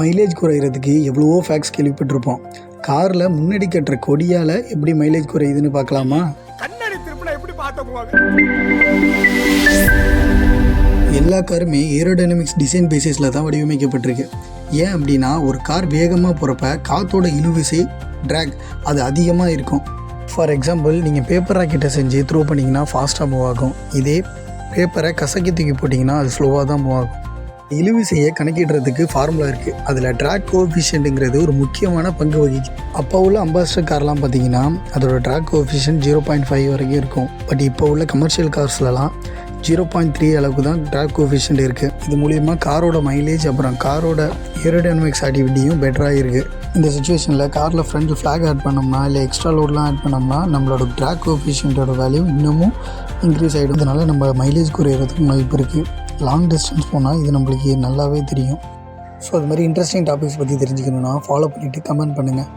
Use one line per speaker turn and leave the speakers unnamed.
Mileage குறையிறதுக்கு எவ்வளவோ facts கேள்விப்பட்டிருப்போம். காரில் முன்னாடி கட்டுற கொடியால் எப்படி மைலேஜ் குறையுதுன்னு பார்க்கலாமா? எல்லா காருமே ஏரோடைனமிக்ஸ் டிசைன் பேசிஸில் தான் வடிவமைக்கப்பட்டிருக்கு. ஏன் அப்படின்னா ஒரு கார் வேகமாக போகிறப்ப காற்றோட இழுவிசை ட்ராக் அது அதிகமாக இருக்கும். ஃபார் எக்ஸாம்பிள் நீங்கள் பேப்பர் ராக்கெட்டை செஞ்சு த்ரோ பண்ணிங்கன்னா ஃபாஸ்ட்டாக மூவ் ஆகும். இதே பேப்பரை கசக்கி தூக்கி போட்டிங்கன்னா அது ஸ்லோவாக தான் மூவ் ஆகும். இழுவிசையை கணக்கிடுறதுக்கு ஃபார்முலா இருக்குது அதில் ட்ராக் கோஎஃபிஷியன்ட்டுங்கிறது ஒரு முக்கியமான பங்கு வகிக்கும் அப்போ உள்ள அம்பாஸ்டர் கார்லாம் பார்த்தீங்கன்னா அதோட drag coefficient zero point five வரைக்கும் இருக்கும். பட் இப்போ உள்ள கமர்ஷியல் கார்ஸ்லலாம் ஜீரோ பாயிண்ட் த்ரீ அளவுக்கு தான் ட்ராக் கோஎஃபிஷியன்ட் இருக்குது இது மூலிமா காரோட மைலேஜ் அப்புறம் காரோட ஏரோடைனமிக்ஸ் ஆக்டிவிட்டியும் பெட்டராக இருக்குது இந்த சுச்சுவேஷனில் காரில் ஃப்ரண்ட்டில் ஃப்ளாக் ஆட் பண்ணோம்னா இல்லை எக்ஸ்ட்ரா லோட்லாம் ஆட் பண்ணோம்னா நம்மளோட ட்ராக் கோஎஃபிஷியன்ட்டோட வேல்யூ இன்னமும் இன்க்ரீஸ் ஆகிடும் இதனால நம்ம மைலேஜ் குறையிறதுக்கு வாய்ப்பு இருக்குது லாங் டிஸ்டன்ஸ் போனால் இது நம்மளுக்கு நல்லாவே தெரியும். ஸோ அது மாதிரி இன்ட்ரெஸ்டிங் டாபிக்ஸ் பற்றி தெரிஞ்சுக்கணுன்னா ஃபாலோ பண்ணிவிட்டு கமெண்ட் பண்ணுங்கள்